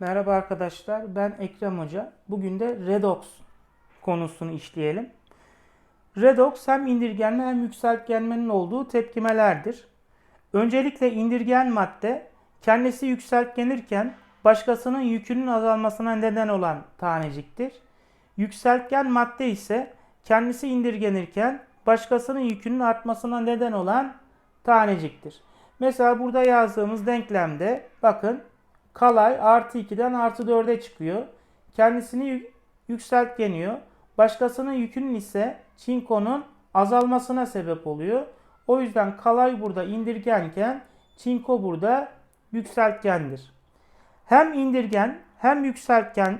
Merhaba arkadaşlar, ben Ekrem Hoca. Bugün de redox konusunu işleyelim. Redox hem indirgenme hem yükseltgenmenin olduğu tepkimelerdir. Öncelikle indirgen madde kendisi yükseltgenirken başkasının yükünün azalmasına neden olan taneciktir. Yükseltgen madde ise kendisi indirgenirken başkasının yükünün artmasına neden olan taneciktir. Mesela burada yazdığımız denklemde bakın kalay artı 2'den artı 4'e çıkıyor. Kendisini yük- yükseltgeniyor. Başkasının yükünün ise çinkonun azalmasına sebep oluyor. O yüzden kalay burada indirgenken çinko burada yükseltgendir. Hem indirgen hem yükseltgen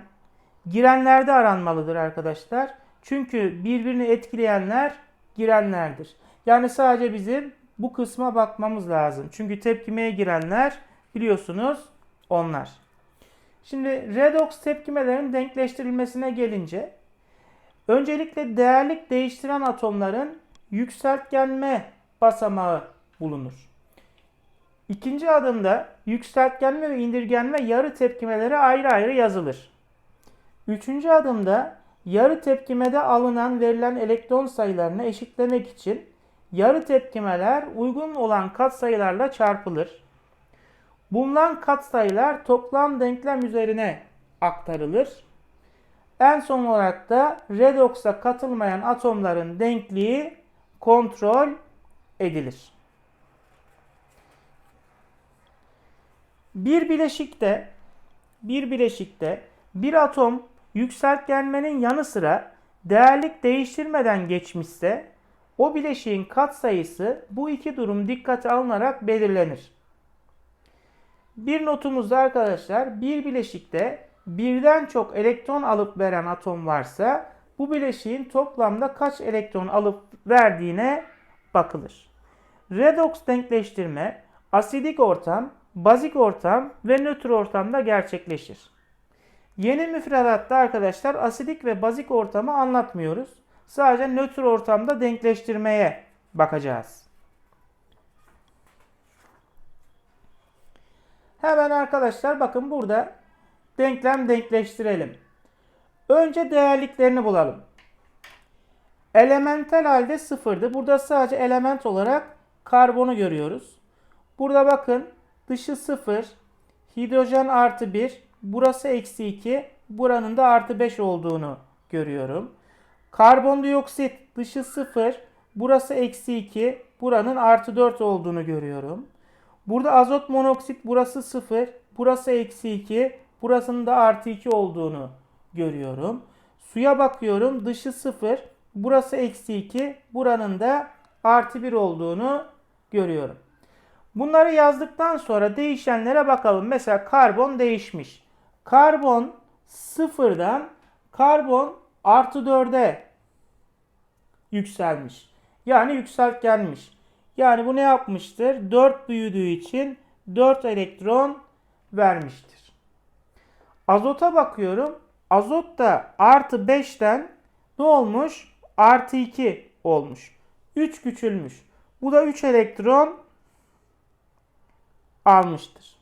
girenlerde aranmalıdır arkadaşlar. Çünkü birbirini etkileyenler girenlerdir. Yani sadece bizim bu kısma bakmamız lazım. Çünkü tepkimeye girenler biliyorsunuz onlar. Şimdi redox tepkimelerin denkleştirilmesine gelince öncelikle değerlik değiştiren atomların yükseltgenme basamağı bulunur. İkinci adımda yükseltgenme ve indirgenme yarı tepkimeleri ayrı ayrı yazılır. Üçüncü adımda yarı tepkimede alınan verilen elektron sayılarını eşitlemek için yarı tepkimeler uygun olan katsayılarla çarpılır. Bulunan katsayılar toplam denklem üzerine aktarılır. En son olarak da redox'a katılmayan atomların denkliği kontrol edilir. Bir bileşikte bir bileşikte bir atom yükseltgenmenin yanı sıra değerlik değiştirmeden geçmişse o bileşiğin katsayısı bu iki durum dikkate alınarak belirlenir. Bir notumuzda arkadaşlar bir bileşikte birden çok elektron alıp veren atom varsa bu bileşiğin toplamda kaç elektron alıp verdiğine bakılır. Redox denkleştirme asidik ortam, bazik ortam ve nötr ortamda gerçekleşir. Yeni müfredatta arkadaşlar asidik ve bazik ortamı anlatmıyoruz. Sadece nötr ortamda denkleştirmeye bakacağız. Hemen arkadaşlar bakın burada denklem denkleştirelim. Önce değerliklerini bulalım. Elementel halde sıfırdı. Burada sadece element olarak karbonu görüyoruz. Burada bakın dışı sıfır, hidrojen artı 1, burası eksi 2, buranın da artı 5 olduğunu görüyorum. Karbondioksit dışı 0, burası eksi 2, buranın artı 4 olduğunu görüyorum. Burada azot monoksit burası 0, burası eksi 2, burasının da artı 2 olduğunu görüyorum. Suya bakıyorum dışı 0, burası eksi 2, buranın da artı 1 olduğunu görüyorum. Bunları yazdıktan sonra değişenlere bakalım. Mesela karbon değişmiş. Karbon sıfırdan karbon artı 4'e yükselmiş. Yani yükseltgenmiş. Yani bu ne yapmıştır? 4 büyüdüğü için 4 elektron vermiştir. Azota bakıyorum. Azot da artı 5'ten ne olmuş? Artı 2 olmuş. 3 küçülmüş. Bu da 3 elektron almıştır.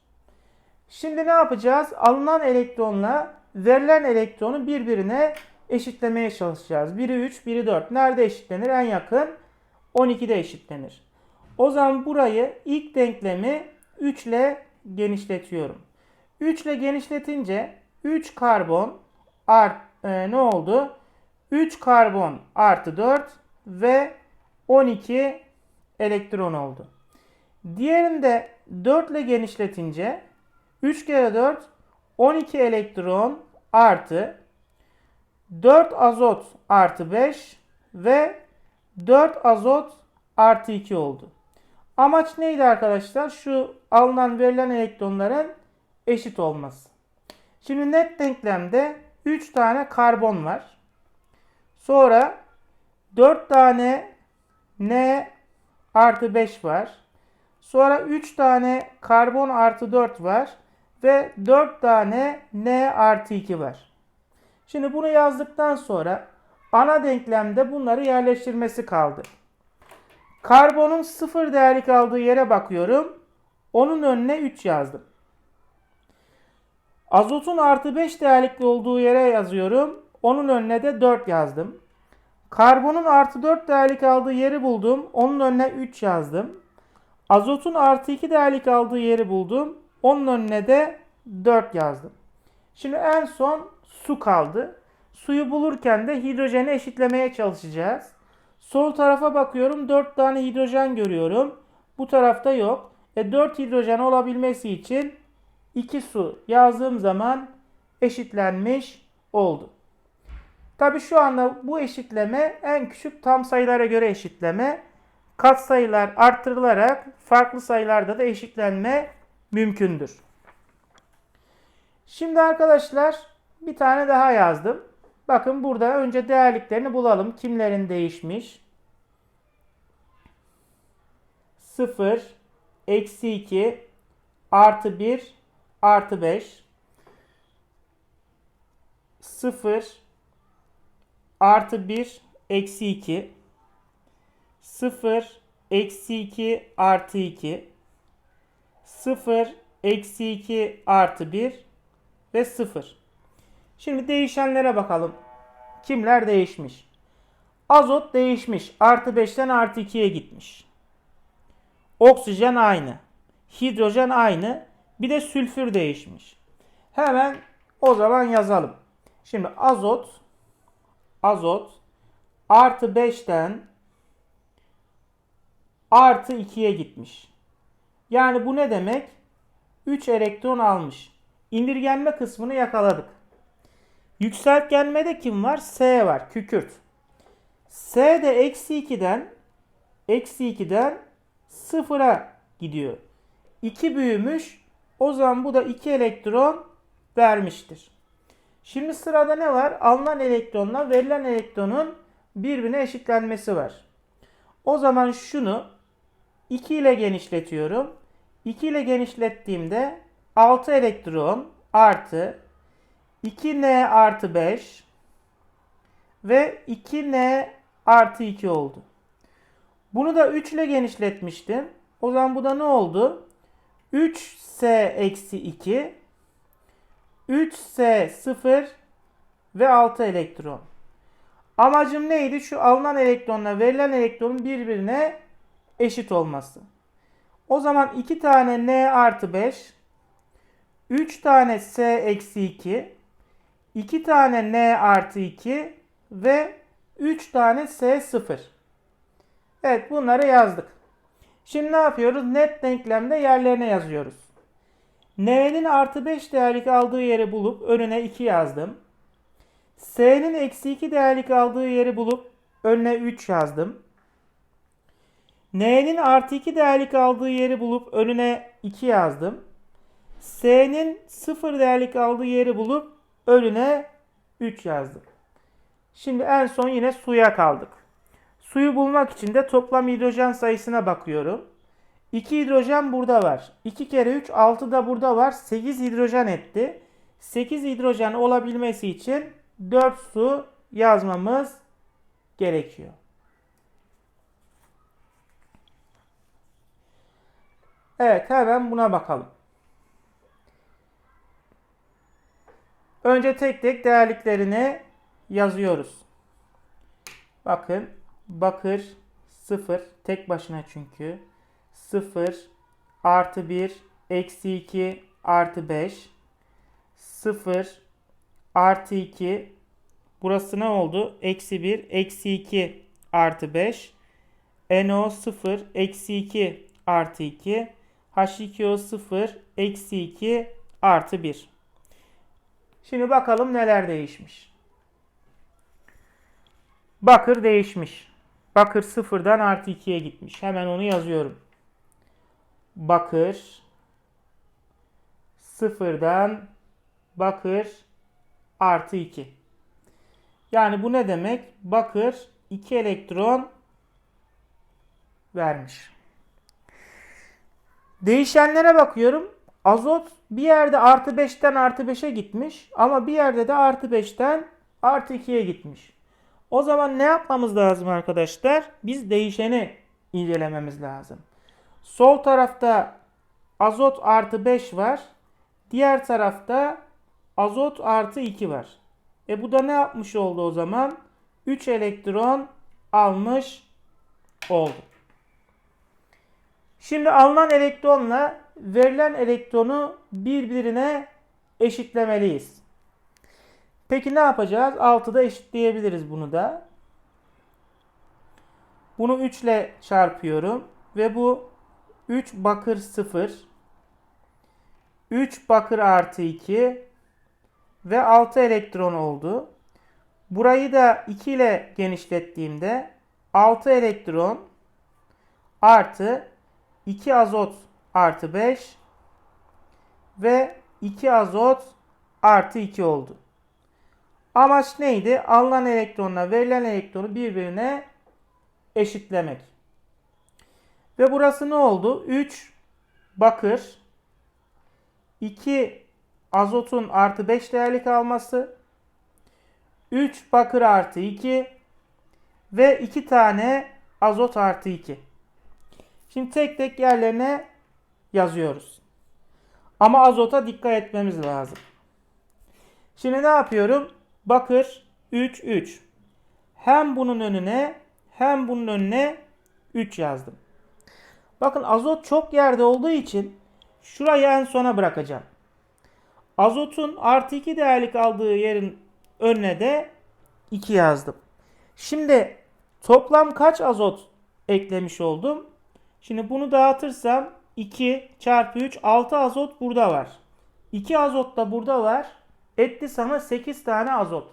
Şimdi ne yapacağız? Alınan elektronla verilen elektronu birbirine eşitlemeye çalışacağız. Biri 3, biri 4. Nerede eşitlenir? En yakın 12'de eşitlenir. O zaman burayı ilk denklemi 3 ile genişletiyorum. 3 ile genişletince 3 karbon art e, ne oldu? 3 karbon artı 4 ve 12 elektron oldu. Diğerinde 4 ile genişletince 3 kere 4 12 elektron artı 4 azot artı 5 ve 4 azot artı 2 oldu. Amaç neydi arkadaşlar? Şu alınan verilen elektronların eşit olması. Şimdi net denklemde 3 tane karbon var. Sonra 4 tane N artı 5 var. Sonra 3 tane karbon artı 4 var. Ve 4 tane N artı 2 var. Şimdi bunu yazdıktan sonra ana denklemde bunları yerleştirmesi kaldı. Karbonun sıfır değerlik aldığı yere bakıyorum. Onun önüne 3 yazdım. Azotun artı 5 değerlikli olduğu yere yazıyorum. Onun önüne de 4 yazdım. Karbonun artı 4 değerlik aldığı yeri buldum. Onun önüne 3 yazdım. Azotun artı 2 değerlik aldığı yeri buldum. Onun önüne de 4 yazdım. Şimdi en son su kaldı. Suyu bulurken de hidrojeni eşitlemeye çalışacağız. Sol tarafa bakıyorum 4 tane hidrojen görüyorum. Bu tarafta yok. E 4 hidrojen olabilmesi için 2 su yazdığım zaman eşitlenmiş oldu. Tabi şu anda bu eşitleme en küçük tam sayılara göre eşitleme. Kat sayılar arttırılarak farklı sayılarda da eşitlenme mümkündür. Şimdi arkadaşlar bir tane daha yazdım. Bakın burada önce değerliklerini bulalım. Kimlerin değişmiş? 0, eksi 2, artı 1, artı 5. 0, artı 1, eksi 2. 0, eksi 2, artı 2. 0, eksi 2, artı 1 ve 0. Şimdi değişenlere bakalım. Kimler değişmiş? Azot değişmiş. Artı 5'ten artı 2'ye gitmiş. Oksijen aynı. Hidrojen aynı. Bir de sülfür değişmiş. Hemen o zaman yazalım. Şimdi azot azot artı 5'ten artı 2'ye gitmiş. Yani bu ne demek? 3 elektron almış. İndirgenme kısmını yakaladık. Yükseltgenmede kim var? S var. Kükürt. S de eksi 2'den eksi 2'den 0'a gidiyor. 2 büyümüş. O zaman bu da 2 elektron vermiştir. Şimdi sırada ne var? Alınan elektronla verilen elektronun birbirine eşitlenmesi var. O zaman şunu 2 ile genişletiyorum. 2 ile genişlettiğimde 6 elektron artı 2n artı 5 ve 2n artı 2 oldu. Bunu da 3 ile genişletmiştim. O zaman bu da ne oldu? 3s eksi 2 3s 0 ve 6 elektron. Amacım neydi? Şu alınan elektronla verilen elektronun birbirine eşit olması. O zaman 2 tane n artı 5 3 tane s eksi 2 2 tane n artı 2 ve 3 tane s 0. Evet bunları yazdık. Şimdi ne yapıyoruz? Net denklemde yerlerine yazıyoruz. N'nin artı 5 değerlik aldığı yeri bulup önüne 2 yazdım. S'nin eksi 2 değerlik aldığı yeri bulup önüne 3 yazdım. N'nin artı 2 değerlik aldığı yeri bulup önüne 2 yazdım. S'nin 0 değerlik aldığı yeri bulup önüne 3 yazdım. Şimdi en son yine suya kaldık. Suyu bulmak için de toplam hidrojen sayısına bakıyorum. 2 hidrojen burada var. 2 kere 3 6 da burada var. 8 hidrojen etti. 8 hidrojen olabilmesi için 4 su yazmamız gerekiyor. Evet hemen buna bakalım. Önce tek tek değerliklerini yazıyoruz. Bakın bakır 0 tek başına çünkü. 0 artı 1 eksi 2 artı 5 0 artı 2 burası ne oldu? Eksi 1 eksi 2 artı 5 NO 0 eksi 2 artı 2 H2O 0 eksi 2 artı 1 Şimdi bakalım neler değişmiş. Bakır değişmiş. Bakır sıfırdan artı 2'ye gitmiş. Hemen onu yazıyorum. Bakır sıfırdan bakır artı 2. Yani bu ne demek? Bakır 2 elektron vermiş. Değişenlere bakıyorum. Azot bir yerde artı 5'ten artı 5'e gitmiş ama bir yerde de artı 5'ten artı 2'ye gitmiş. O zaman ne yapmamız lazım arkadaşlar? Biz değişeni incelememiz lazım. Sol tarafta azot artı 5 var. Diğer tarafta azot artı 2 var. E bu da ne yapmış oldu o zaman? 3 elektron almış oldu. Şimdi alınan elektronla verilen elektronu birbirine eşitlemeliyiz. Peki ne yapacağız? 6'da eşitleyebiliriz bunu da. Bunu 3 ile çarpıyorum ve bu 3 bakır 0 3 bakır artı 2 ve 6 elektron oldu. Burayı da 2 ile genişlettiğimde 6 elektron artı 2 azot artı 5 ve 2 azot artı 2 oldu. Amaç neydi? Alınan elektronla verilen elektronu birbirine eşitlemek. Ve burası ne oldu? 3 bakır, 2 azotun artı 5 değerlik alması, 3 bakır artı 2 ve 2 tane azot artı 2. Şimdi tek tek yerlerine yazıyoruz. Ama azota dikkat etmemiz lazım. Şimdi ne yapıyorum? Bakır 3 3. Hem bunun önüne hem bunun önüne 3 yazdım. Bakın azot çok yerde olduğu için şurayı en sona bırakacağım. Azotun artı 2 değerlik aldığı yerin önüne de 2 yazdım. Şimdi toplam kaç azot eklemiş oldum? Şimdi bunu dağıtırsam 2 çarpı 3 6 azot burada var. 2 azot da burada var. Etti sana 8 tane azot.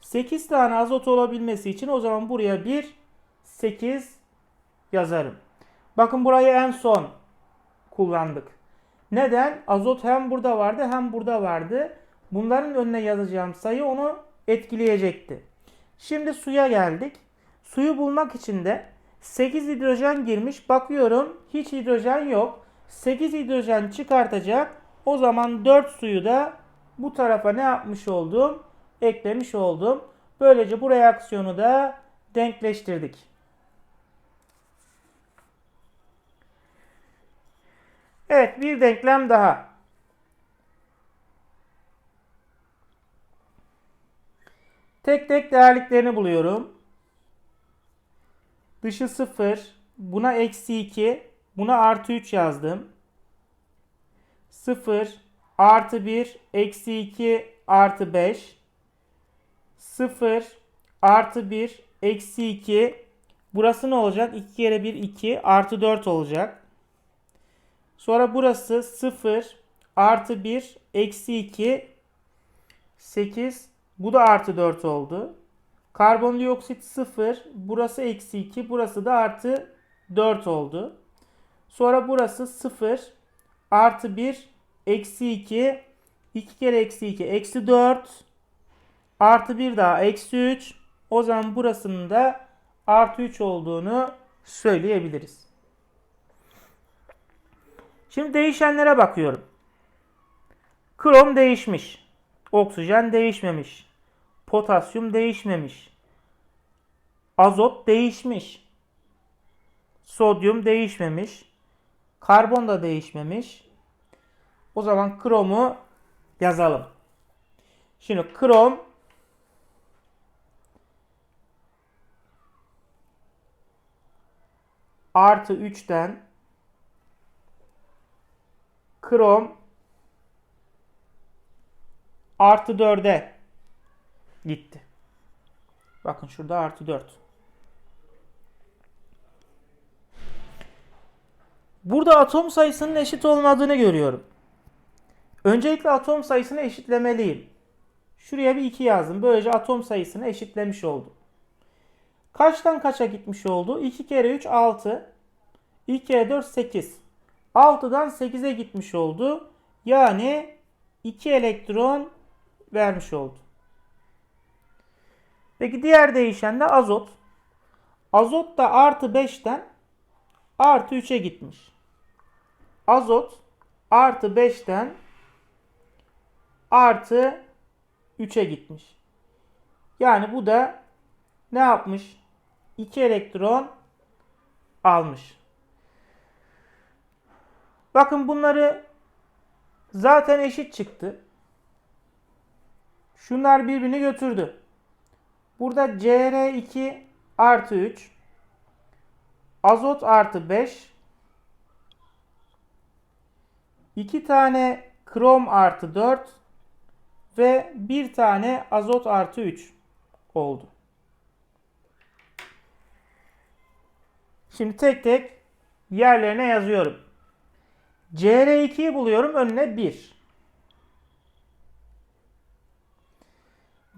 8 tane azot olabilmesi için o zaman buraya bir 8 yazarım. Bakın burayı en son kullandık. Neden? Azot hem burada vardı hem burada vardı. Bunların önüne yazacağım sayı onu etkileyecekti. Şimdi suya geldik. Suyu bulmak için de 8 hidrojen girmiş. Bakıyorum hiç hidrojen yok. 8 hidrojen çıkartacak. O zaman 4 suyu da bu tarafa ne yapmış oldum? Eklemiş oldum. Böylece bu reaksiyonu da denkleştirdik. Evet bir denklem daha. Tek tek değerliklerini buluyorum. Dışı 0. Buna eksi 2. Buna artı 3 yazdım. 0 artı 1 eksi 2 artı 5. 0 artı 1 eksi 2. Burası ne olacak? 2 kere 1 2 artı 4 olacak. Sonra burası 0 artı 1 eksi 2 8 bu da artı 4 oldu. Karbondioksit 0 burası eksi 2 burası da artı 4 oldu. Sonra burası 0 artı 1 eksi 2 2 kere eksi 2 eksi 4 artı 1 daha eksi 3 o zaman burasının da artı 3 olduğunu söyleyebiliriz. Şimdi değişenlere bakıyorum. Krom değişmiş. Oksijen değişmemiş. Potasyum değişmemiş. Azot değişmiş. Sodyum değişmemiş. Karbon da değişmemiş. O zaman kromu yazalım. Şimdi krom artı 3'ten krom artı 4'e gitti. Bakın şurada artı 4. Burada atom sayısının eşit olmadığını görüyorum. Öncelikle atom sayısını eşitlemeliyim. Şuraya bir 2 yazdım. Böylece atom sayısını eşitlemiş oldum. Kaçtan kaça gitmiş oldu? 2 kere 3 6. 2 kere 4 8. 6'dan 8'e gitmiş oldu. Yani 2 elektron vermiş oldu. Peki diğer değişen de azot. Azot da artı 5'ten artı 3'e gitmiş. Azot artı 5'ten artı 3'e gitmiş. Yani bu da ne yapmış? 2 elektron almış. Bakın bunları zaten eşit çıktı. Şunlar birbirini götürdü. Burada Cr2 artı 3 azot artı 5 2 tane krom artı 4 ve bir tane azot artı 3 oldu. Şimdi tek tek yerlerine yazıyorum. Cr2'yi buluyorum önüne 1.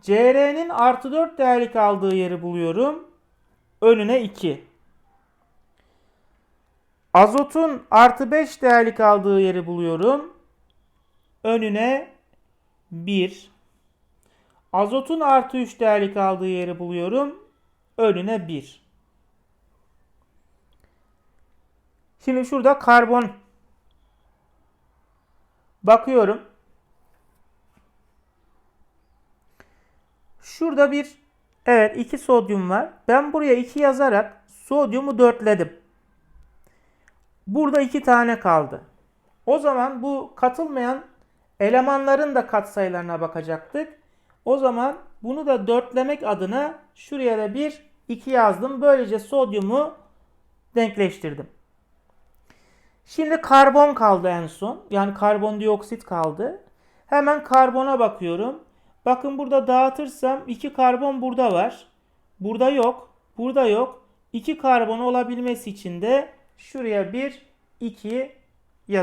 Cr'nin artı 4 değerli kaldığı yeri buluyorum. Önüne 2. Azotun artı 5 değerli kaldığı yeri buluyorum. Önüne 1. Azotun artı 3 değerli kaldığı yeri buluyorum. Önüne 1. Şimdi şurada karbon bakıyorum. Şurada bir evet 2 sodyum var. Ben buraya 2 yazarak sodyumu dörtledim. Burada 2 tane kaldı. O zaman bu katılmayan elemanların da katsayılarına bakacaktık. O zaman bunu da dörtlemek adına şuraya da bir 2 yazdım. Böylece sodyumu denkleştirdim. Şimdi karbon kaldı en son. Yani karbondioksit kaldı. Hemen karbona bakıyorum. Bakın burada dağıtırsam 2 karbon burada var. Burada yok. Burada yok. 2 karbon olabilmesi için de şuraya bir 2 yazarım.